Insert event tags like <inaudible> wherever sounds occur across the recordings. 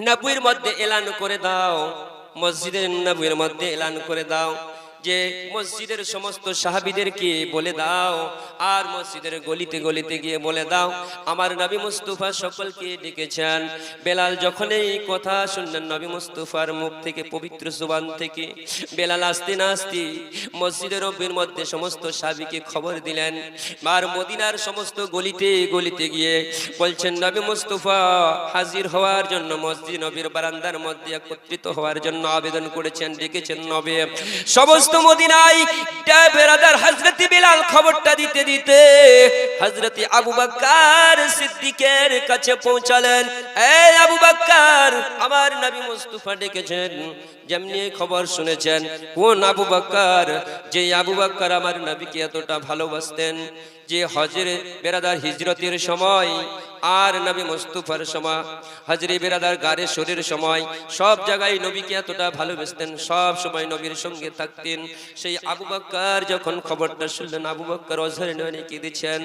নবীর মধ্যে এলান করে দাও। মসজিদের নবীর মধ্যে এলান করে দাও। যে মসজিদের সমস্ত সাহাবিদেরকে বলে দাও, আর মসজিদের গলিতে গলিতে গিয়ে বলে দাও, আমার নবী মুস্তফা সকলকে ডেকেছেন। বেলাল যখন এই কথা শুনলেন, নবী মুস্তফার মুখ থেকে পবিত্র জুবান থেকে বেলাল আসতে না আসতে মসজিদের রব্বির মধ্যে সমস্ত সাহাবিকে খবর দিলেন। আর মদিনার সমস্ত গলিতে গলিতে গিয়ে বলছেন, নবী মুস্তফা হাজির হওয়ার জন্য মসজিদ নবীর বারান্দার মধ্যে একত্রিত হওয়ার জন্য আবেদন করেছেন, ডেকেছেন নবে। সমস্ত মদিনায় বেরাদার হজরতি বিলাল খবরটা দিতে দিতে হজরতি আবু বাক্কার সিদ্দিকের কাছে পৌঁছালেন। এই আবু বাক্কার আমার নবী মুস্তফা ডেকেছেন, যেমনি খবর শুনেছেন। কোন আবু বাক্কার যে আবু বাক্কার আমার নবীকে এতটা ভালোবাসতেন যে হজের বেরাদার হিজরতের সময় আর নবী মুস্তুফার সময়, হজরে বেরাদার গারে শরীর সময়, সব জায়গায় নবীকে এতটা ভালোবেসতেন, সব সময় নবীর সঙ্গে থাকতেন। সেই আবু বাক্কার যখন খবরটা শুনলেন, আবু বাক্কার অঝরে নয়নে কেঁদেছেন।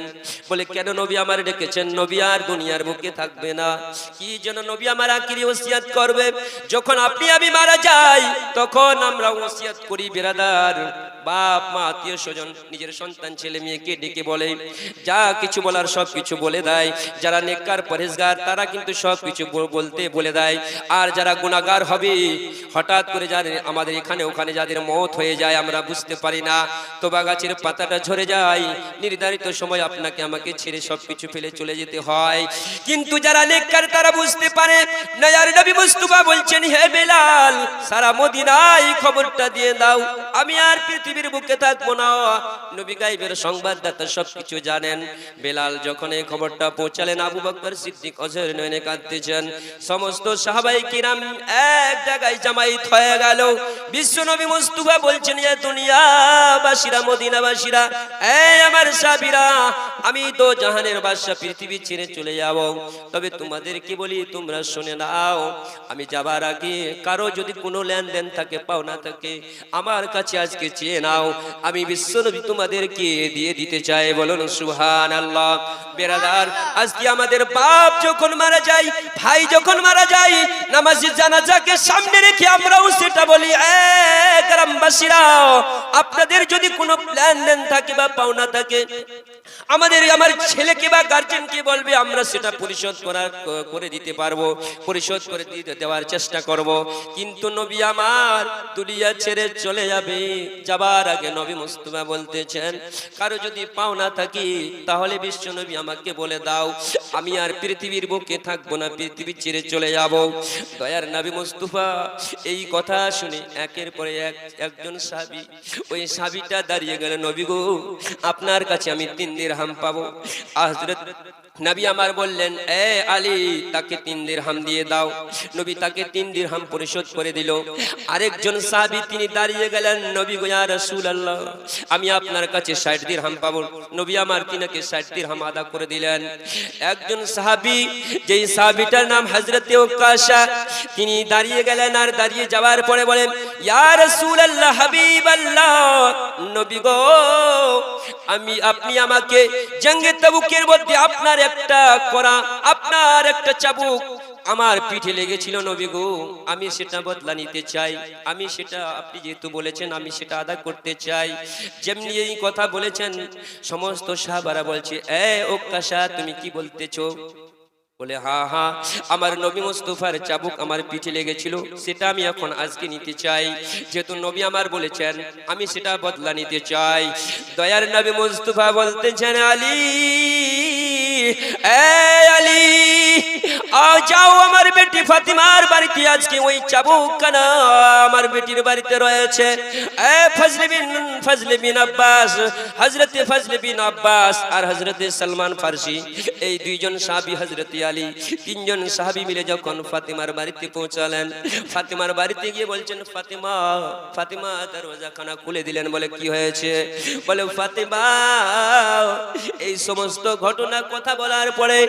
বলে, কেন নবী আমার ডেকেছেন? নবী আর দুনিয়ার বুকে থাকবে না। কি যেন নবী আমার আকিরি ওসিয়াত করবে? যখন আপনি আমি মারা যাই, তখন আমরা ওসিয়াত করি বেরাদার। বাপ, মা, আত্মীয় স্বজন, নিজের সন্তান, ছেলে, মেয়েকে ডেকে বলে, যা কিছু বলার সব কিছু বলে দেয়। যারা নেককার পরেশগার, তারা কিন্তু সব কিছু বলতে বলে দেয়। আর যারা গুণাগার হবে, হঠাৎ করে যাদের আমাদের এখানে ওখানে যাদের মত হয়ে যায়, আমরা বুঝতে পারি না। তোবা গাছের পাতাটা ঝরে যায়। নির্ধারিত সময় আপনাকে আমাকে ছেড়ে সব কিছু ফেলে চলে যেতে হয়। কিন্তু যারা নেককার, তারা বুঝতে পারে, নয়ার নবী মুস্তুফা বলছেন, হে বেলাল, সারা মদিনায় খবরটা দিয়ে দাও। আমি আর পৃথিবীর বুকে থাকব না। নবী গাইবের সংবাদদাতা সবকিছু জানেন। বেলাল যখন এই খবরটা পৌঁছালেন আবু সিদ্দিক অজর নয়নে সমস্ত সাহাবাই কিরাম এক জায়গায় জামাইত হয়ে গেল। মুস্তুফা বলছেন যে দুনিয়া বাসীরা মদিনাবাসীরা আমার সাবিরা আমি তো জাহানের বাদশা পৃথিবী ছেড়ে চলে যাব। তবে তোমাদের কি বলি, তোমরা শুনে নাও, আমি যাবার আগে কারও যদি কোনো লেনদেন থাকে, পাওনা থাকে, আমার কাছে আজকে চেয়ে নাও। আমি বিশ্বনবী তোমাদেরকে দিয়ে দিতে চাই। বলুন সুহান আল্লাহ বেরাদার, আজকে আমাদের বাপ যখন মারা যায়, ভাই যখন মারা যায়, নামাজি জানাজাকে সামনে রেখে আমরাও সেটা বলি গ্রামবাসীরা, আপনাদের যদি কোনো প্ল্যান দেন থাকে বা পাওনা থাকে, আমাদের আমার ছেলেকে বা গার্জেনকে বলবে, আমরা সেটা পরিশোধ করার করে দিতে পারব, পরিশোধ করে দিতে দেওয়ার চেষ্টা করব। কিন্তু নবী আমার দুনিয়া ছেড়ে চলে যাবে, যাবার আগে নবী মুস্তফা বলতেছেন, কারও যদি পাওনা থাকি, তাহলে বিশ্ব নবী আমাকে বলে দাও। আমি আর পৃথিবীর বুকে থাকব না, পৃথিবী ছেড়ে চলে যাব। দয়ার নাবি মুস্তফা, এই কথা শুনে একের পরে এক একজন সাবি, ওই সাবিটা দাঁড়িয়ে গেল, নবী গো, আপনার কাছে আমি তিন দিন হাম পাবো হজরত নবী আমার বললেন, এ আলী, তাকে তিন দিরহাম দিয়ে দাও। নবী তাকে তিন দিরহাম পরিশোধ করে দিল। আরেকজন সাহাবী তিনি দাঁড়িয়ে গেলেন, নবী গোয়া রসুল আল্লাহ আমি আপনার কাছে ষাট দিরহাম পাবো। নবী আমার তিনাকে ষাট দিরহাম আদা করে দিলেন। একজন সাহাবী, যেই সাহাবীটার নাম হজরতে ওকাশা তিনি দাঁড়িয়ে গেলেন আর দাঁড়িয়ে যাওয়ার পরে বলেন, ইয়া রসুল আল্লাহ হাবিব আল্লাহ নবী গো, আমি, আপনি আমাকে জঙ্গে তাবুকের মধ্যে আপনার একটা করা, আপনার একটা চাবুক। আমার পিঠে লেগেছিল নবী গো, আমি সেটা বদলা নিতে চাই। আমি সেটা, আপনি যেহেতু বলেছেন, আমি সেটা আদা করতে চাই। যেমনি এই কথা বলেছেন, সমস্ত সাহাবারা বলছে, এ ওকাশা তুমি কি বলতেছো? বলে, হা হা, আমার নবী মুস্তফার চাবুক আমার পিঠে লেগেছিল, সেটা আমি এখন আজকে নিতে চাই। যেহেতু নবী আমার বলেছেন, আমি সেটা বদলা নিতে চাই। দয়ার নবী মুস্তফা বলতেছেন, আলী, এ আলী যাও আমার বেটি ফাতিমার বাড়িতে, আজকে ওই চাবুক কানা আমার বেটির বাড়িতে রয়েছে। এ বিন বিন আব্বাস বিন আব্বাস আর সালমান এই দুইজন আলী, তিনজন মিলে যখন ফাতিমার বাড়িতে পৌঁছালেন, ফাতিমার বাড়িতে গিয়ে বলছেন, ফাতিমা ফাতিমা, দরওয়াজাখানা খুলে দিলেন। বলে, কি হয়েছে? বলে, ফাতিমা, এই সমস্ত ঘটনা কথা বলার পরে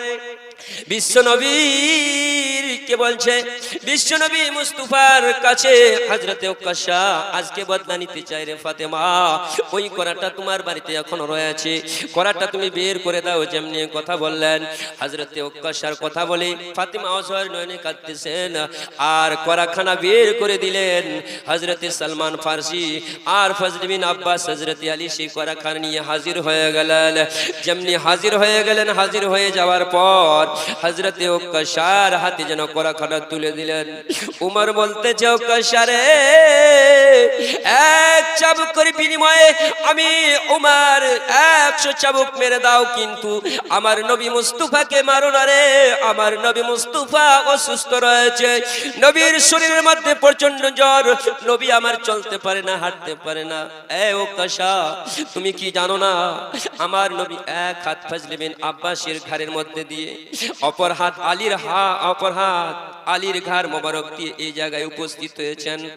বিশ্ব নবীর কে বলছে? বিশ্বনবী মুস্তাফার কাছে হযরতে ওকাশা আজকে বদলা নিতে চাই রে ফাতেমা। ওই করাটা তোমার বাড়িতে এখনও রয়েছে। করাটা তুমি বের করে দাও, যেমনি কথা বললেন। হযরতে ওকাশার কথা বলে ফাতেমা অসহায় নয়নে কাঁদতেছেন। আর করাখানা বের করে দিলেন হযরতে সালমান ফারসি। আর ফজল বিন আব্বাস হযরতে আলী সেই করাখানা নিয়ে হাজির হয়ে গেলেন। যেমনি হাজির হয়ে গেলেন, হাজির হয়ে যাওয়ার পর হযরতে ওকাশার হাতে যেন করাখানা তুলে দিলেন। উমর বলতেছে ওকাশারে এক চাবুক করে বিনিময়ে আমি উমার একশো চাবুক মেরে দাও, কিন্তু আমার নবী মুস্তুফাকে মারো না রে, আমার নবী মুস্তুফা অসুস্থ রয়েছে। নবীর শরীরের মধ্যে প্রচণ্ড জ্বর, নবী আমার চলতে পারে না, হাঁটতে পারে না। এ ও কাশা, তুমি কি জানো না, আমার নবী এক হাত ফাজলিবেন আব্বাসের ঘাড়ের মধ্যে দিয়ে <laughs> অপর হাত আলীর হা অপর হাত আলীর ঘর মোবারক দিয়ে এই জায়গায় উপস্থিত হয়েছেন।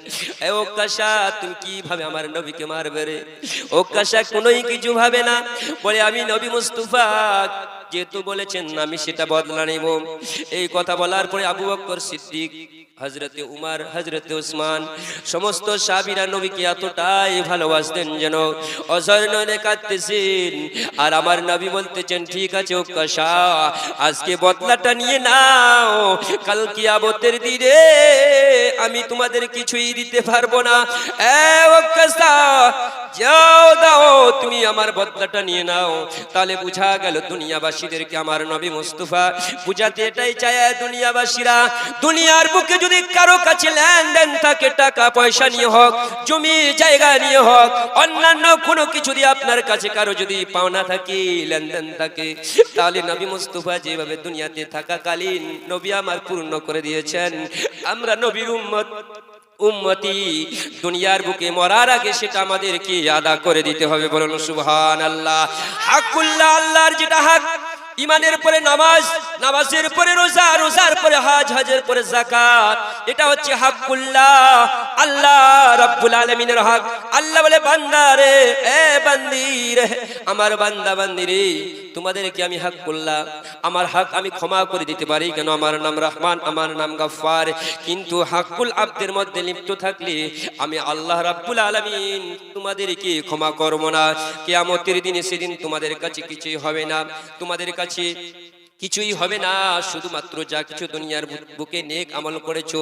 ও কাশা তুমি কীভাবে আমার নবীকে মারবে রে? ও কাশা কোনোই কিছু ভাবে না। বলে, আমি নবী মুস্তুফা। যেহেতু বলেছেন, আমি সেটা বদলা নেব। এই কথা বলার পরে আবু বকর সিদ্দিক হজরতে উমার হজরতে উসমান, সমস্ত সাবিরা নবীকে এতটাই ভালোবাসতেন যেন নয়নে কাঁদতেছেন। আর আমার নবী বলতেছেন, ঠিক আছে আজকে বদলাটা নিয়ে নাও। কাল কিয়ামতের দিনে আমি তোমাদের কিছুই দিতে পারব না। যাও দাও, তুমি আমার বদলাটা নিয়ে নাও। তাহলে বুঝা গেল দুনিয়াবাসীদেরকে আমার নবী মুস্তফা বুঝাতে এটাই চায় দুনিয়াবাসীরা, দুনিয়ার বুকে যদি কারও কাছে লেনদেন থাকে, টাকা পয়সা নিয়ে হোক, জমি, জায়গা নিয়ে হোক, অন্যান্য কোনো কিছু দিয়ে আপনার কাছে কারও যদি পাওনা থাকে, লেনদেন থাকে, তাহলে নবী মুস্তফা যেভাবে দুনিয়াতে থাকাকালীন নবী আমার পূর্ণ করে দিয়েছেন। আমরা নবীর উম্মত, উম্মতি দুনিয়ার বুকে মরার আগে সেটা আমাদেরকে আদা করে দিতে হবে। বলুন সুবহান আল্লাহ হাকুল্লাহ, আল্লাহর যেটা হক ইমানের পরে নামাজ, নামাজের পরে রোজা, রোজার পরে হাজ, হাজের পরে জাকাত এটা হচ্ছে হাকুল্লাহ আল্লাহ রাব্বুল আলামিনের হক। আল্লাহ বলে, বান্দা রে, এ বান্দি রে, আমার বান্দা বান্দি রে তোমাদেরকে আমি হক করলাম আমার হক আমি ক্ষমা করে দিতে পারি কেন? আমার নাম রহমান, আমার নাম গাফফার। কিন্তু হাকুল আব্দের মধ্যে লিপ্ত থাকলে আমি আল্লাহ রাব্বুল আলামিন তোমাদেরকে ক্ষমা করব না। কিয়ামতের দিনে সেদিন তোমাদের কাছে কিছুই হবে না। তোমাদের কাছে কাছে কিছুই হবে না। শুধুমাত্র যা কিছু দুনিয়ার বুকে নেক আমল করেছ,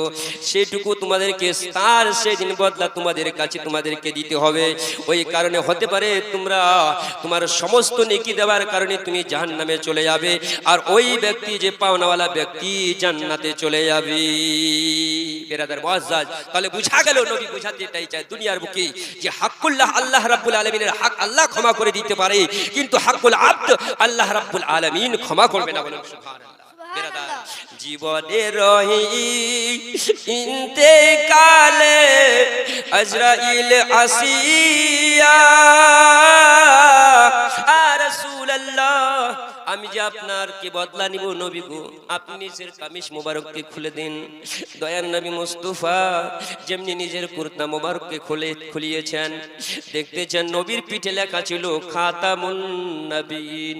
সেটুকু তোমাদেরকে তার সেদিন বদলা তোমাদের কাছে তোমাদেরকে দিতে হবে। ওই কারণে হতে পারে তোমরা তোমার সমস্ত নেকি দেওয়ার কারণে তুমি জাহান্নামে চলে যাবে, আর ওই ব্যক্তি যে পাওনাওয়ালা ব্যক্তি জান্নাতে চলে যাবে। বেরাদার মুআজ্জাজ, তাহলে বুঝা গেল নবী বুঝাতে এটাই চায় দুনিয়ার বুকে, যে হাক্কুল্লাহ আল্লাহ রাব্বুল আলামিনের হক আল্লাহ ক্ষমা করে দিতে পারে, কিন্তু হাক্কুল আব্দ আল্লাহ রাব্বুল আলামিন ক্ষমা করবে না। বলেন সুবহানাল্লাহ। জীবনে রহি ইন্তেকালে আজরাইল আসিয়া আর রাসূলুল্লাহ, আমি যে আপনার কে বদলা নিব নবী গো, আপনি নিজের কামিজ মোবারককে খুলে দিন। দয়ার নবী মুস্তাফা যেমনি নিজের কুর্তা মোবারককে খুলে খুলিয়েছেন, দেখতেছেন নবীর পিঠে লেখা ছিল খাতামুন নবীন।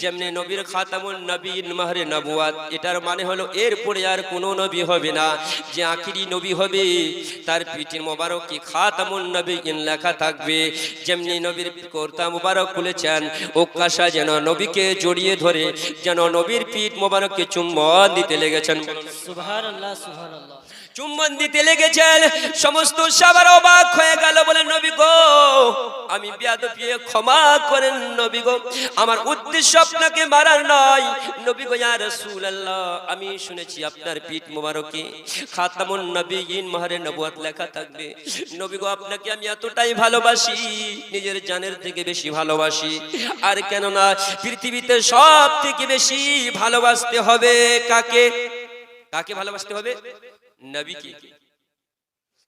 যেমনি নবীর খাতামুন নবীন মাহরে নবুয়াত এটার মানে হলো, এরপরে আর কোনো নবী হবে না। যে আখিরি নবী হবে, তার পিঠের মোবারকে খাতামুন ইন লেখা থাকবে। যেমনি নবীর কর্তা মোবারক খুলেছেন ওকাশা যেন নবীকে জড়িয়ে ধরে, যেন নবীর পিঠ মোবারককে চুম্বন দিতে লেগেছেন। সুবহানাল্লাহ সুবহানাল্লাহ। চুম্বন দিতে লেগেছেন। সমস্ত সবার অবাক হয়ে গেল বলে, নবী গো, আমি বিয়াদপিয়ে ক্ষমা করেন, নবী গো। আমার উদ্দেশ্য আপনাকে মারার নয়। নবী গো, ইয়া রাসূলুল্লাহ, আমি শুনেছি আপনার পিঠ মোবারকে। খাতামুন নবীন মাহরে নবুয়ত লেখা থাকবে। নবী গো, আপনাকে আমি এতটাই ভালোবাসি, নিজের জানের থেকে বেশি ভালোবাসি। আর কেন না পৃথিবীতে সব থেকে বেশি ভালোবাসতে হবে কাকে? কাকে ভালোবাসতে হবে? নবীকে।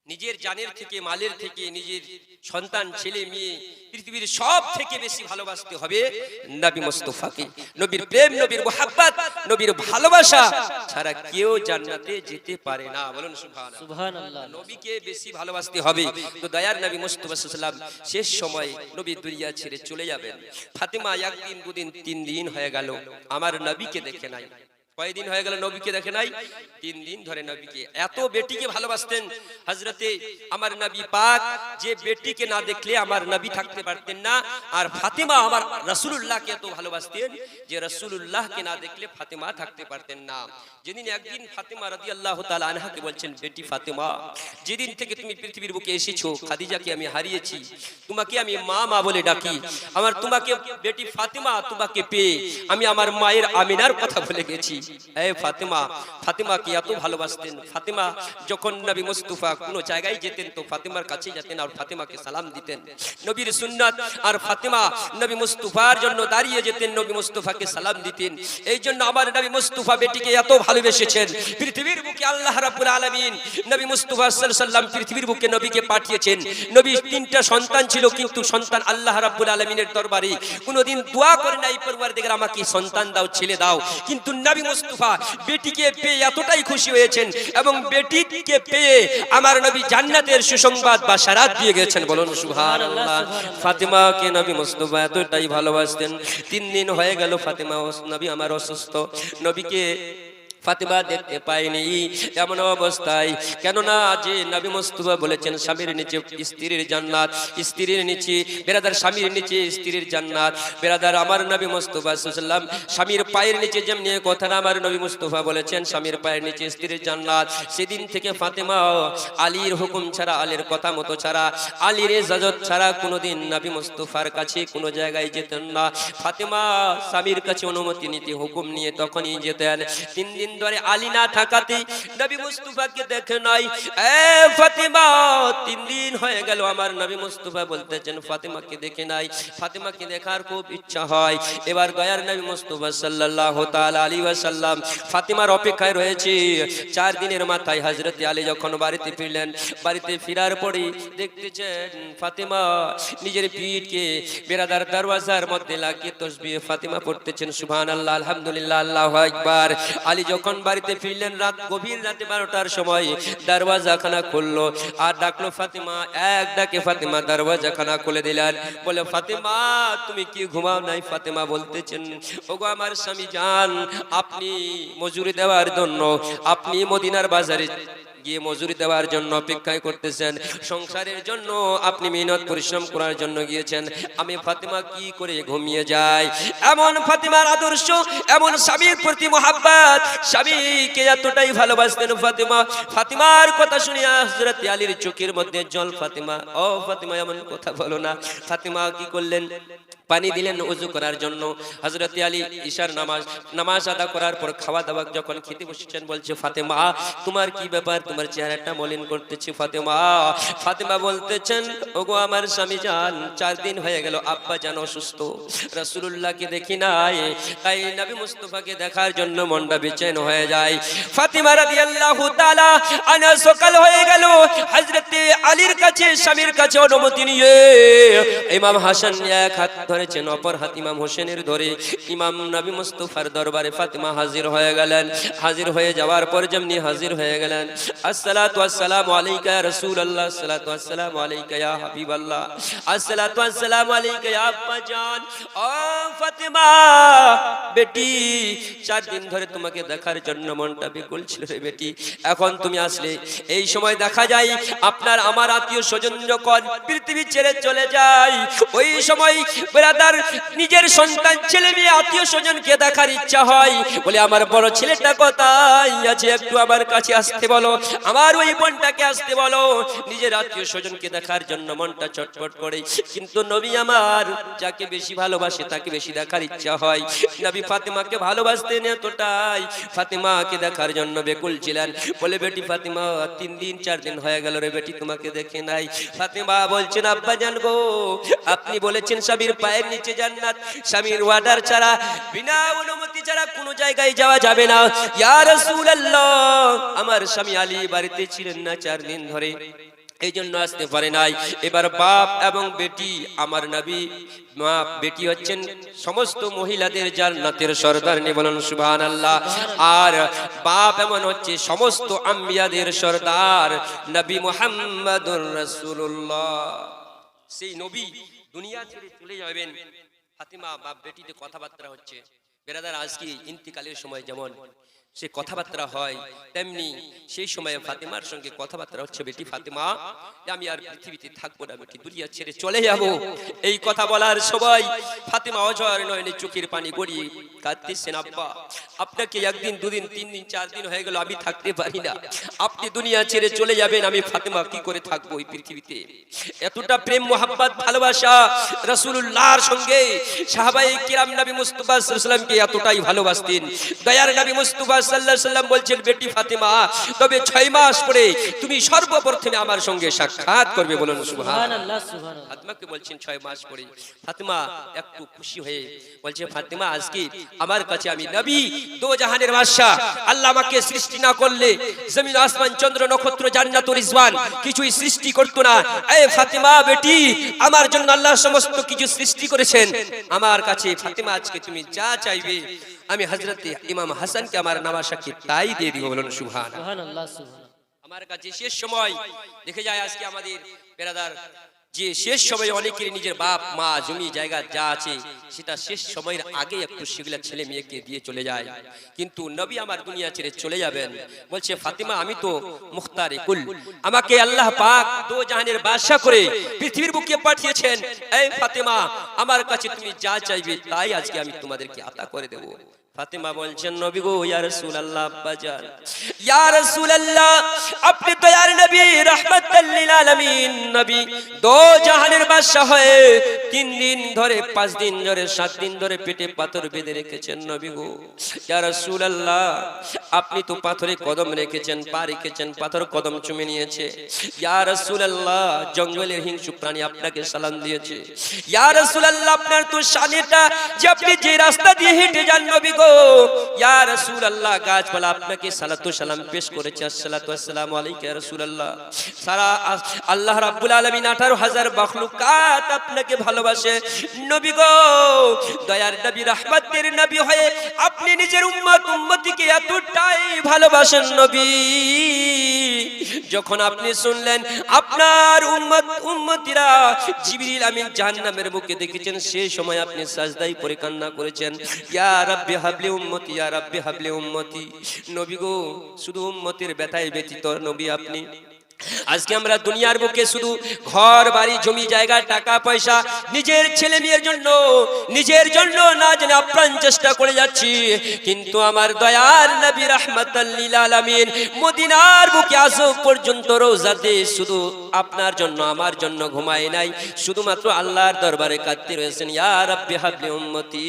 নিজের জানের থেকে মালের থেকে নিজের সন্তান ছেলে মেয়ে পৃথিবীর সব থেকে বেশি ভালোবাসতে হবে নবী মুস্তফাকে। নবীর প্রেম নবীর মোহাব্বত নবীর ভালোবাসা ছাড়া কেউ জান্নাতে যেতে পারে না। বলুন সুবহানাল্লাহ। সুবহানাল্লাহ। নবীকে বেশি ভালোবাসতে হবে। তো দয়ার নবী মুস্তফা সাল্লাম শেষ সময় নবী দুনিয়া ছেড়ে চলে যাবেন। ফাতেমা একদিন দুদিন তিন দিন হয়ে গেল। আমার নবীকে দেখে নাই। কয়দিন হয়ে গেল নবীকে দেখে নাই, তিন দিন ধরে নবীকে। এত বেটিকে ভালোবাসতেন হজরতে আমার নবী পাক, যে বেটিকে না দেখলে আমার নবী থাকতে পারতেন না, আর ফাতেমা আমার রসুল্লাহকে এত ভালোবাসতেন, যে রসুল্লাহকে না দেখলে ফাতেমা থাকতে পারতেন না। যেদিন একদিন ফাতেমা রাদি আল্লাহ আনহাকে বলছেন, বেটি ফাতেমা, যেদিন থেকে তুমি পৃথিবীর বুকে এসেছ, খাদিজাকে আমি হারিয়েছি, তোমাকে আমি মা মা বলে ডাকি, আমার তোমাকে, বেটি ফাতেমা তোমাকে পেয়ে, আমি আমার মায়ের আমিনার কথা ভুলে গেছি। কোনো জায়গায় যেতেন তো ফাতেমার কাছে যেতেন আর সালাম দিতেন। নবীর সুন্নাত আর ফাতেমা নবী মুস্তাফার জন্য দাঁড়িয়ে যেতেন, নবী সালাম দিতেন। এই জন্য আমার নবী মুস্তাফা বেটিকে এত ভালোবেসেছেন। পৃথিবীর বুকে আল্লাহ রাব্বুল আলামিন, নবী মুস্তাফা সাল্লাল্লাহু সাল্লাম পৃথিবীর বুকে নবীকে পাঠিয়েছেন। নবী তিনটা সন্তান ছিল, কিন্তু সন্তান আল্লাহ রাব্বুল আলামিনের দরবারে কোনোদিন দোয়া করে নাই পরওয়ারদিগার আমাকে সন্তান দাও, ছেলে দাও। কিন্তু নবী মুস্তাফা বেটিকে পেয়ে এতটাই খুশি হয়েছেন এবং বেটিকে পেয়ে আমার নবী জান্নাতের সুসংবাদ বা সারাত দিয়ে গেছেন। বলুন, সুবহানাল্লাহ। ফাতেমাকে নবী মুস্তাফা এতটাই ভালোবাসতেন। তিন দিন হয়ে গেল ফাতেমা, নবী আমার অসুস্থ। নবীকে ফাতেমা দেখতে পায়নি এমন অবস্থায়। কেননা যে নবী মুস্তফা বলেছেন, স্বামীর নিচে স্ত্রীর জান্নাত, স্ত্রীর নিচে, বেরাদার স্বামীর নিচে স্ত্রীর জান্নাত। বেরাদার আমার নবী মুস্তফা সাল্লাম স্বামীর পায়ের নিচে যেমনি কথা আমার নবী মুস্তফা বলেছেন, স্বামীর পায়ের নিচে স্ত্রীর জান্নাত। সেদিন থেকে ফাতেমা আলীর হুকুম ছাড়া, আলীর কথা মতো ছাড়া, আলীর জাজত ছাড়া কোনোদিন নবী মুস্তফার কাছে কোনো জায়গায় যেতেন না। ফাতেমা স্বামীর কাছে অনুমতি নিতে হুকুম নিয়ে তখনই যেতেন। তিন দিন ধরে আলী না থাকাতে নবী মুস্তফাকে দেখে নাই। এ ফাতেমা, তিন দিন হয়ে গেল আমার নবী মুস্তফা বলতেছেন, ফাতেমাকে দেখে নাই। ফাতেমাকে দেখার খুব ইচ্ছা হয়। এবার গয়ার নবী মুস্তফা সাল্লাল্লাহু তাআলা আলাইহি ওয়াসাল্লাম ফাতেমার অপেক্ষায় রয়েছে। চার দিনের মাথায় হযরত আলী যখন বাড়িতে ফিরলেন, বাড়িতে ফেরার পরে দেখতেছেন ফাতেমা নিজের পিঠকে বেরাদার দরওয়াজার মধ্যে লাগিয়ে তসবিহ ফাতেমা পড়তেছেন। সুবহানাল্লাহ, আলহামদুলিল্লাহ, আল্লাহু আকবার। আলী বাড়িতে ফিরলেন রাত গভীর রাতে বারোটার সময় দরওয়াজা খানা খুললো। আর ডাকলো, ফাতিমা, এক ডাকে ফাতিমা দরওয়াজা খানা খুলে দিলেন। বলে, ফাতিমা, তুমি কি ঘুমাও নাই? ফাতিমা বলতেছেন, ওগো আমার স্বামী যান আপনি মজুরি দেওয়ার জন্য, আপনি মদিনার বাজারে গিয়ে মজুরি দেওয়ার জন্য অপেক্ষায় করতেছেন। সংসারের জন্য আপনি মেহনত, পরিশ্রম করার জন্য গিয়েছেন। আমি ফাতিমা কি করে ঘুমিয়ে যাই? এমন ফাতিমার আদর্শ, এমন স্বামীর প্রতি মোহাব্বত। স্বামীকে এতটাই ভালোবাসতেন ফাতিমা। ফাতিমার কথা শুনে হযরত আলীর চোখের মধ্যে জল ফাতিমা। ও ফাতিমা, এমন কথা বলো না। ফাতিমা কি করলেন? পানি দিলেন উজু করার জন্য। হজরত আলী ঈশার নামাজ নামাজ আদা করার পর খাওয়া দাওয়া যখন খেতে বসেছেন, বলছে, ফাতেমা, তোমার কি ব্যাপার? তোমার চেহারাটা মলিন করতেছি, ফাতেমা। ফাতেমা বলতেছেন, ওগো, আমার স্বামী জান চার দিন হয়ে গেল, আব্বা জান অসুস্থ। রাসূলুল্লাহকে দেখি নাই, তাই নবী মুস্তাফাকে দেখার জন্য মনটা বেচেন হয়ে যায়। ফাতিমা রাদিয়াল্লাহু আনা সকাল হয়ে গেল, হযরত আলীর কাছে, স্বামীর কাছে অনুমতি নিয়ে ইমাম হাসান এক হাত ধরেছেন, অপর হাত ইমাম হোসেনের ধরে। ইমাম নবী মুস্তফার দরবারে ফাতিমা হাজির হয়ে গেলেন। হাজির হয়ে যাওয়ার পর যেমনি হাজির হয়ে গেলেন আসসালাতু আসসালামু আলাইকা ইয়া রাসূলুল্লাহ, আসসালাতু আসসালামু আলাইকা ইয়া হাবিবাল্লাহ, আসসালাতু আসসালামু আলাইকা ইয়া আব্বা জান। ও ফাতিমা, বেটি, চার ধরে তোমাকে দেখার জন্য বিকুল ছিল বেটি। এখন তুমি আসলে এই সময় দেখা যায় আপনার আমার আত্মীয় স্বজন যখন পৃথিবী ছেড়ে চলে যায়, ওই সময় ব্রাদার নিজের সন্তান, ছেলে মেয়ে, আত্মীয় স্বজনকে দেখার ইচ্ছা হয়। বলে, আমার বড় ছেলেটা কোথায়? আছে একটু আমার কাছে আসতে বলো। আমার ওই বোনটাকে আসতে বলো। নিজের আত্মীয় স্বজনকে দেখার জন্য মনটা চটপট করে। কিন্তু নবী আমার যাকে বেশি ভালোবাসে তাকে বেশি দেখার ইচ্ছা হয়। নবী ফাতেমাকে ভালোবাসতেন এতটাই। ফাতেমাকে দেখার জন্য বেকুল ছিলেন। বলে, বেটি ফাতেমা, তিন দিন, চার দিন হয়ে গেল রে বেটি, তোমাকে দেখে নাই। ফাতেমা বলছেন, আব্বা জানব আপনি বলেছেন স্বামীর পায়ের নিচে জান্নাত। স্বামীর ওয়ার্ডার ছাড়া, বিনা অনুমতি ছাড়া কোনো জায়গায় যাওয়া যাবে না। ইয়া রাসূলুল্লাহ, আমার স্বামী আলী বাড়িতে ছিলেন না চার দিন ধরে। এই জন্য আসতে পারে নাই। এবার বাপ এবং বেটি, আমার নবী, মা, বেটি হচ্ছেন সমস্ত মহিলাদের জান্নাতের সর্দার বলুন সুবহান আল্লাহ আর বাপ এমন হচ্ছে সমস্ত আম্বিয়াদের সর্দার নবী মুহাম্মাদুর রাসূলুল্লাহ। সেই নবী দুনিয়া ছেড়ে চলে যাবেন। ফাতিমা, বাপ, বেটিতে কথাবার্তা হচ্ছে। বেরাদার, আজকে ইন্তিকালের সময় যেমন সে কথাবার্তা হয়, তেমনি সেই সময়ে ফাতেমার সঙ্গে কথাবার্তা হচ্ছে, বেটি ফাতেমা, আমি আর পৃথিবীতে থাকব না বেটি দুনিয়া ছেড়ে চলে যাব? এই কথা বলার সবাই ফাতেমা অজয় নয়নে চোখের পানি গড়িয়ে কাঁদতেছেন, আব্বা, আপনাকে একদিন, দুদিন, তিন দিন, চার দিন হয়ে গেল, আমি থাকতে পারি না। আপনি দুনিয়া ছেড়ে চলে যাবেন, আমি ফাতেমা কি করে থাকব এই পৃথিবীতে? এতটা প্রেম, মোহাব্বত, ভালোবাসা রসুল্লাহর সঙ্গে সাহাবাই কিরাম নবী মুস্তফা সাল্লামকে এতটাই ভালোবাসতেন। দয়ার নবী মুস্তফা সাল্লাহ সাল্লাম বলছেন বেটি ফাতেমা তবে ছয় মাস পরে তুমি সর্বপ্রথমে আমার সঙ্গে সাক্ষাৎ করবে বলুন ফাতেমাকে বলছেন ছয় মাস পরে। ফাতেমা একটু খুশি হয়ে বলছে ফাতেমা আজকে আমার কাছে আমি নবী দো জাহানের বাদশা আল্লাহ আমাকে সৃষ্টি না করলে জমিন আসমান চন্দ্র নক্ষত্র জান্নাত ও রিজওয়ান কিছুই সৃষ্টি করতো না। এ ফাতেমা বেটি আমার জন্য আল্লাহ সমস্ত কিছু সৃষ্টি করেছেন। আমার কাছে ফাতেমা আজকে তুমি যা চাইবে আমি হজরত ইমাম হাসানকে আমার নামাশাকে তাই দিয়ে দিব বলুন সুবহান আমার কাছে শেষ সময়। দেখে যায় আজকে আমাদের বেরাদার যে শেষ সময়ে অনেকের নিজের বাপ, মা, জমি, জায়গা যা আছে, সেটা শেষ সময়ের আগে একটু সেগুলা ছেলে মেয়েকে দিয়ে চলে যায়। কিন্তু নবী আমার দুনিয়া ছেড়ে চলে যাবেন। বলছে, ফাতিমা, আমি তো মুখতারে কুল আমাকে আল্লাহ পাক দো জাহানের বাদশা করে পৃথিবীর বুকে পাঠিয়েছেন। এই ফাতিমা, আমার কাছে তুমি যা চাইবে তাই আজকে আমি তোমাদেরকে আতা করে দেবো। ফাতেমা বলছেন, নবী গো, ইয়া রাসূলুল্লাহ, আব্বা জান। ইয়া রাসূলুল্লাহ, আপনি তো ইয়ার নবী, রাহমাতাল লিল আলামিন, নবী। দো জাহানের বাদশা হয়ে তিন দিন ধরে, পাঁচ দিন ধরে, সাত দিন ধরে পেটে পাথর বেঁধে রেখেছেন নবী গো। ইয়া রাসূলুল্লাহ, আপনি তো পাথরে কদম রেখেছেন, পা রেখেছেন, পাথর কদম চুমে নিয়েছে। ইয়া রাসূলুল্লাহ, জঙ্গলের হিংসু প্রাণী আপনাকে সালাম দিয়েছে। ইয়া রাসূলুল্লাহ, আপনার তো শানেটা যে আপনি যে রাস্তা দিয়ে হেঁটে যান নবী ইয়া গাছপালা আপনাকে সালাতু সালাম পেশ করেছে। আসসালাতু আলাইকা ইয়া সারা আল্লাহ রাব্বুল আলামিন 18000 মাখলুকাত আপনাকে ভালোবাসে। নবী গো, দয়ার নবী নবী হয়ে আপনি নিজের উম্মত, উম্মতিকে এতটাই ভালোবাসেন নবী। যখন আপনি শুনলেন আপনার উম্মত, উম্মতিরা জিবরিল আমিন জাহান্নামের বুকে দেখেছেন, সেই সময় আপনি সাজদাই পরে কান্না করেছেন। ইয়া রাব্বি হাবলি উম্মতি ইয়া রাব্বি হাবলি উম্মতি। নবী গো শুধু উম্মতির ব্যথায় ব্যতীত নবী আপনি। আজকে আমরা দুনিয়ার বুকে শুধু ঘর, বাড়ি, জমি, জায়গা, টাকা, পয়সা, নিজের ছেলে মেয়ের জন্য, নিজের জন্য না জেনে আপ্রাণ চেষ্টা করে যাচ্ছি। কিন্তু আমার দয়ার নবী রাহমাতাল্লিল আলামিন মদিনার বুকে আসো পর্যন্ত রোজাতে শুধু আপনার জন্য, আমার জন্য ঘুমায় নাই। শুধুমাত্র আল্লাহর দরবারে কাঁদতে রয়েছেন, ইয়া রাব্বি হাবলি উম্মতি।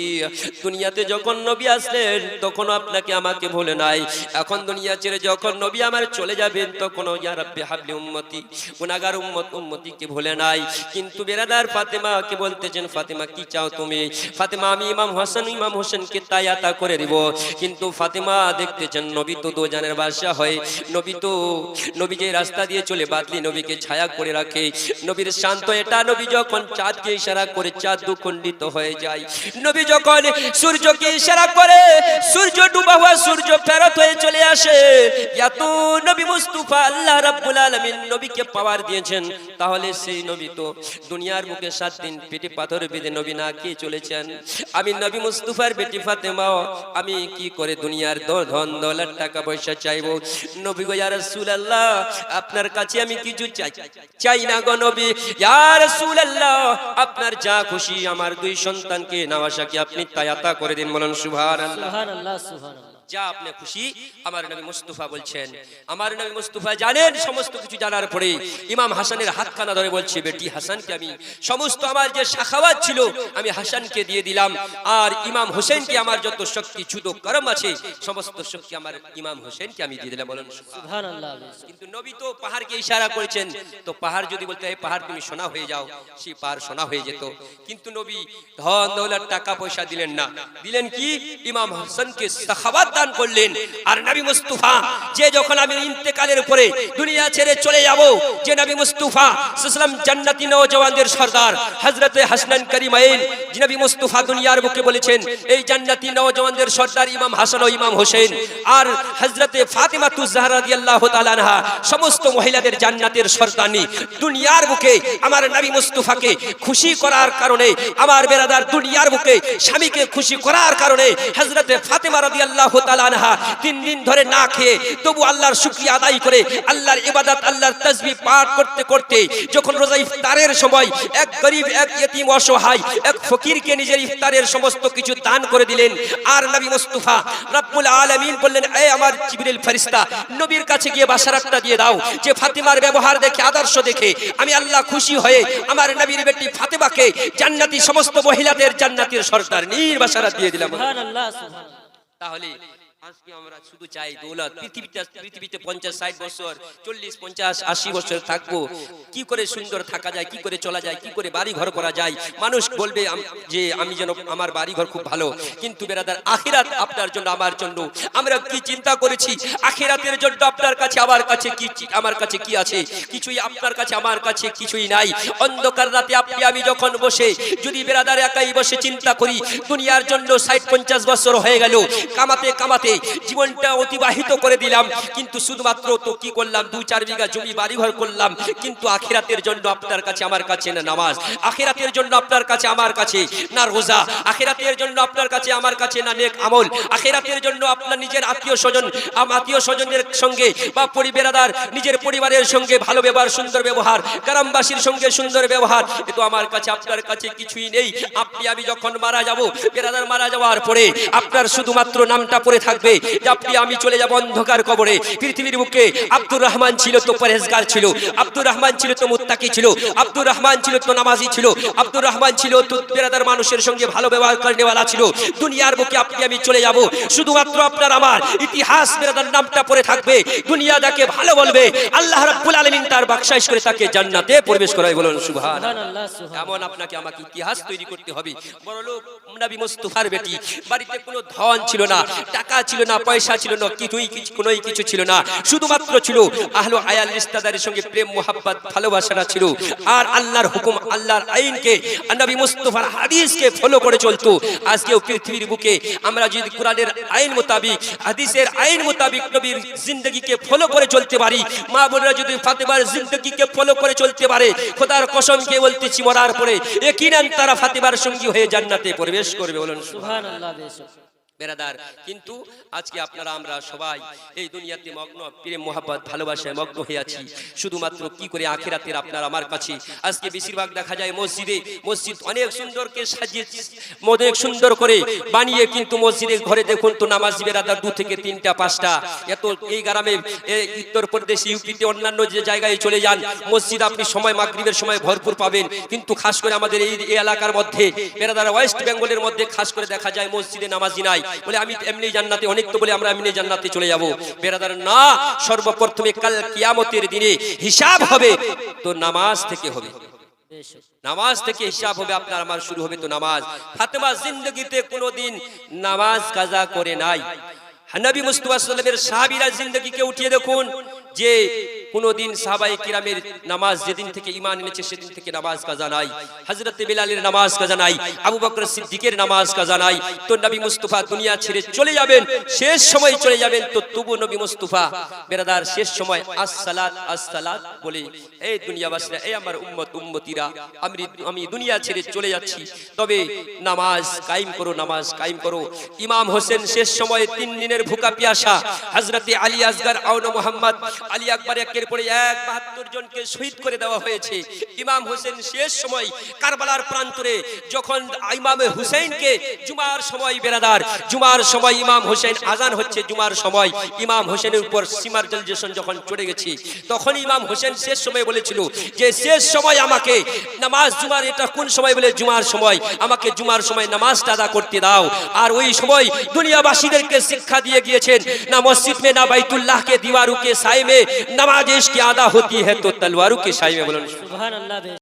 দুনিয়াতে যখন নবী আসলেন তখন আপনাকে আমাকে ভুলে নাই। এখন দুনিয়া ছেড়ে যখন নবী আমার চলে যাবেন তখন ইয়া রাব্বি হাবলি উম্মতি। গুনাহগার উম্মত উম্মতিকে ভুলে নাই। কিন্তু বেরাদার ফাতেমা কে বলতেছেন, ফাতেমা, কি চাও তুমি? ফাতেমা, আমি ইমাম হাসান, ইমাম হোসেনকে তাই আতা করে দিব। কিন্তু ফাতেমা দেখতেছেন, নবী তো দোজানের বাদশা হয়, নবী তো নবী যে রাস্তা দিয়ে চলে, বাদলি নবীকে ছায়া করে রাখে। নবীর শান্ত এটা, নবী যখন চাঁদকে ইশারা করে, চাঁদ দুখণ্ডিত হয়ে যায়। নবী যখন সূর্যকে ইশারা করে, সূর্য ডুবা হওয়া সূর্য ফেরত হয়ে চলে আসে এত নবী মুস্তাফা, আল্লাহ রাব্বুল আলামিন নবীকে পাওয়ার দিয়েছেন, তাহলে সেই নবী তো দুনিয়ার মুখে সাত দিন পেটে পাথর বেঁধে নবী না কে চলেছেন। আমি নবী মুস্তাফার বেটি ফাতেমা, আমি কি করে দুনিয়ার ধন দৌলত টাকা পয়সা চাইব? নবী গো, ইয়া রাসূলুল্লাহ, আপনার কাছে আমি কিছু চাই। চাই না গো নবী। ইয়া রাসূলুল্লাহ, আপনার যা খুশি আমার দুই সন্তানকে নাওয়াসাকে আপনি তায়াতা করে দিন বলুন সুবহান আল্লাহ আল্লাহ যা আপনি খুশি আমার নবী মুস্তাফা বলছেন। আমার নবী মুস্তাফা জানেন সমস্ত কিছু জানার পরে ইমাম হাসানের হাতখানা ধরে বলছে বেটি হাসানকে আমি সমস্ত আমার যে শাখাওয়াত ছিল আমি হাসানকে দিয়ে দিলাম। আর ইমাম হোসেনকে আমার যত শক্তি ছুতো করম আছে সমস্ত শক্তি আমার ইমাম হোসেনকে আমি দিয়ে দিলাম বলেন কিন্তু নবী তো পাহাড়কে ইশারা করেছেন তো পাহাড় যদি বলতে এই পাহাড় তুমি সোনা হয়ে যাও সেই পাহাড় সোনা হয়ে যেত। কিন্তু নবী ধন দৌলত টাকা পয়সা দিলেন না। দিলেন কি? ইমাম হাসানকে সাখাবাত দান করলেন। আর নবী মুস্তাফা, যে যখন আমি ইন্তেকালের পরে দুনিয়া ছেড়ে চলে যাব, যে নবী মুস্তাফা সাল্লাম জান্নাতি নওজওয়ানদের সর্দার, হযরতে হাসনান করিমাইন, যে নবী মুস্তাফা দুনিয়ার বুকে বলেছেন, এই জান্নাতি নওজওয়ানদের সর্দার ইমাম হাসান ও ইমাম হোসেন আর হযরতে ফাতিমা তু জাহরা রাদিয়াল্লাহু তাআলা সমস্ত মহিলাদের জান্নাতের সর্দানি দুনিয়ার বুকে আমার নবী মুস্তাফাকে খুশি করার কারণে, আমার বেরাদার দুনিয়ার বুকে স্বামীকে খুশি করার কারণে, হযরতে ফাতিমা রাদিয়াল্লাহু আনহা তিন দিন ধরে না খেয়ে তবু আল্লাহর শুকরিয়া আদায় করে আল্লাহর ইবাদত আল্লাহর তাসবিহ পাঠ করতে করতে যখন রোজা ইফতারের সময় এক গরিব এক ইয়েতিম অসহায় এক ফকিরকে নিজের ইফতারের সমস্ত কিছু দান করে দিলেন। আর নবী মুস্তাফা রব্বুল আলামিন বললেন এই আমার জিবরিল ফেরেশতা নবীর কাছে গিয়ে বাশারাতটা দিয়ে দাও। যে ফাতিমার ব্যবহার দেখে আদর্শ দেখে আমি আল্লাহ খুশি হয়ে আমার নবীর বেটি ফাতিমাকে জান্নাতি সমস্ত মহিলাদের জান্নাতের সরদার নীর বাশারাত দিয়ে দিলাম। তাহলে আজকে আমরা শুধু চাই দৌলত। পৃথিবীতে পৃথিবীতে পঞ্চাশ, ষাট বছর, চল্লিশ, পঞ্চাশ, আশি বছর থাকব। কি করে সুন্দর থাকা যায়, কি করে চলা যায়, কি করে বাড়ি ঘর করা যায়? মানুষ বলবে যে আমি যেন আমার বাড়ি ঘর খুব ভালো। কিন্তু আপনার জন্য, আমার জন্য। আমরা কি চিন্তা করেছি? আখিরাতের জন্য আপনার কাছে, আমার কাছে কি আমার কাছে কি আছে? কিছুই আপনার কাছে, আমার কাছে কিছুই নাই। অন্ধকার রাতে আপনি, আমি যখন বসে, যদি বেরাদার একাই বসে চিন্তা করি, দুনিয়ার জন্য ষাট, পঞ্চাশ বছর হয়ে গেল। কামাতে কামাতে জীবনটা অতিবাহিত করে দিলাম। কিন্তু শুধুমাত্র তো কি করলাম? দু চার বিঘা জমি বাড়িঘর করলাম। কিন্তু আখিরাতের জন্য আপনার কাছে আমার কাছে না নামাজ? আখিরাতের জন্য আপনার কাছে আমার কাছে না রোজা? আখিরাতের জন্য আপনার কাছে আমার কাছে না নেক আমল? আখিরাতের জন্য আপনার নিজের আত্মীয় স্বজন আত্মীয় স্বজনের সঙ্গে বা পরিবেরাদার নিজের পরিবারের সঙ্গে ভালো ব্যবহার, সুন্দর ব্যবহার, গ্রামবাসীর সঙ্গে সুন্দর ব্যবহার, এ তো আমার কাছে আপনার কাছে কিছুই নেই। আপনি, আমি যখন মারা যাব, বেরাদার মারা যাওয়ার পরে আপনার শুধুমাত্র নামটা পড়ে থাকবে। যে আপনি, আমি চলে যাব অন্ধকার কবরে। পৃথিবীর বুকে আব্দুর রহমান ছিল তো পরেজগার ছিল। আব্দুর রহমান ছিল তো মুত্তাকি ছিল। আব্দুর রহমান ছিল তো নামাজি ছিল। আব্দুর রহমান ছিল তো বেরাদার মানুষের সঙ্গে ভালো ব্যবহার করেনেওয়ালা ছিল। দুনিয়ার বুকে আপনি, আমি চলে যাব। শুধুমাত্র আপনার, আমার ইতিহাস বেরাদার নামটা পড়ে থাকবে। দুনিয়া তাকে ভালো বলবে, আল্লাহ রাব্বুল আলামিন তার বাকশাইশ করে তাকে জান্নাতে প্রবেশ করাই বলুন সুবহান সুবহানাল্লাহ। সুবহানাল্লাহ এমন আপনাকে আমাকে ইতিহাস তৈরি করতে হবে? বড় লোক নবী মুস্তাফার বেটি, বাড়িতে কোনো ধন ছিল না, টাকা ছিল না, পয়সা ছিল না, কিছুই কিছু, কোনোই কিছু ছিল না। শুধুমাত্র ছিল আহলো আয়াল রিস্তাদারের সঙ্গে প্রেম, মোহাব্বত, ভালোবাসাটা ছিল। আর আল্লাহর হুকুম, আল্লাহর আইনকে নবী মুস্তাফার হাদিসকে ফলো করে চলতো। আজকেও পৃথিবীর বুকে আমরা যদি কোরআনের আইন মোতাবিক, হাদিসের আইন মোতাবিক নবীর জিন্দগিকে ফলো করে চলতে পারি, মা বোনরা যদি ফাতেমার জিন্দগিকে ফলো করে চলতে পারে, খোদার কসমকে বলতেছি, মরার পরে একিনান তারা ফাতেমার সঙ্গী হয়ে জান্নাতে প্রবেশ করবে, বলুন সুবহানাল্লাহ বেরাদার। কিন্তু আজকে আপনারা, আমরা সবাই এই দুনিয়াতে মগ্ন, প্রেম, মোহাব্বত, ভালোবাসায় মগ্ন হয়ে আছি। শুধুমাত্র কি করে আখেরাতের আপনার আমার কাছে? আজকে বেশিরভাগ দেখা যায় মসজিদে, মসজিদ অনেক সুন্দরকে সাজিয়ে অনেক সুন্দর করে বানিয়ে কিন্তু মসজিদের ঘরে দেখুন তো নামাজ বেরাদার দু থেকে তিনটা, পাঁচটা। এত এই গ্রামে উত্তরপ্রদেশ, ইউপিতে অন্যান্য যে জায়গায় চলে যান, মসজিদ আপনি সময়, মাগরিবের সময় ভরপুর পাবেন। কিন্তু খাস করে আমাদের এই এই এলাকার মধ্যে, বেরাদার ওয়েস্ট বেঙ্গলের মধ্যে খাস করে দেখা যায় মসজিদে নামাজি নাই। বলে আমি এমনি জান্নাতে অনেক তো বলে আমরা এমনি জান্নাতে চলে যাব। বেরাদার, না, সর্বপ্রথমে কাল কিয়ামতের দিনে হিসাব হবে, তো নামাজ থেকে হবে। নামাজ থেকে হিসাব হবে, আপনার আমার শুরু হবে তো নামাজ। ফাতেমা জিন্দগিতে কোনোদিন নামাজ কাজা করে নাই। নবী মুস্তফা সাল্লামের সাহাবীরা জিন্দগিকে উঠিয়ে দেখুন। যে কোনোদিন সাহাবাই কিরামের নামাজ যেদিন থেকে ইমান এনেছে, সেদিন থেকে নামাজ কাজা নাই। হযরত বিলালের নামাজ কাজা নাই, আবু বকর সিদ্দিকের নামাজ কাজা নাই। তো নবী মুস্তফা দুনিয়া ছেড়ে চলে যাবেন, শেষ সময় চলে যাবেন। তো তবু নবী মুস্তফা, বেরাদার, শেষ সময় আসসালাত আসসালাত বলে, এই দুনিয়াবাসীরা, এই আমার উম্মত, উম্মতিরা, আমি আমি দুনিয়া ছেড়ে চলে যাচ্ছি। তবে নামাজ কায়েম করো, নামাজ কায়েম করো। ইমাম হোসেন শেষ সময়ে তিন দিনের ভুকা পিয়াসা, হযরতে আলী আসগর আউন মোহাম্মদ আলী আকবর একের পরে এক বাহাত্তর জনকে শহীদ করে দেওয়া হয়েছে। ইমাম হোসেন শেষ সময় কারবালার প্রান্তরে যখন ইমাম হুসেনকে জুমার সময় বেরাদার, জুমার সময় ইমাম হোসেন আজান হচ্ছে, জুমার সময় ইমাম হোসেনের উপর সীমার জলজেশন যখন চড়ে গেছি, তখন ইমাম হোসেন শেষ সময় বলেছিল যে, শেষ সময় আমাকে নামাজ জুমার, এটা কোন সময়? বলে, জুমার সময়। আমাকে জুমার সময় নামাজটা আদা করতে দাও। আর ওই সময় দুনিয়াবাসীদেরকে শিক্ষা দিয়ে গিয়েছেন, না মসজিদ মে, না বাইতুল্লাহকে, দিওয়ারুকে, সাইমে में नमाज़ की अदा होती है तो तलवारों की शाही में बोलो।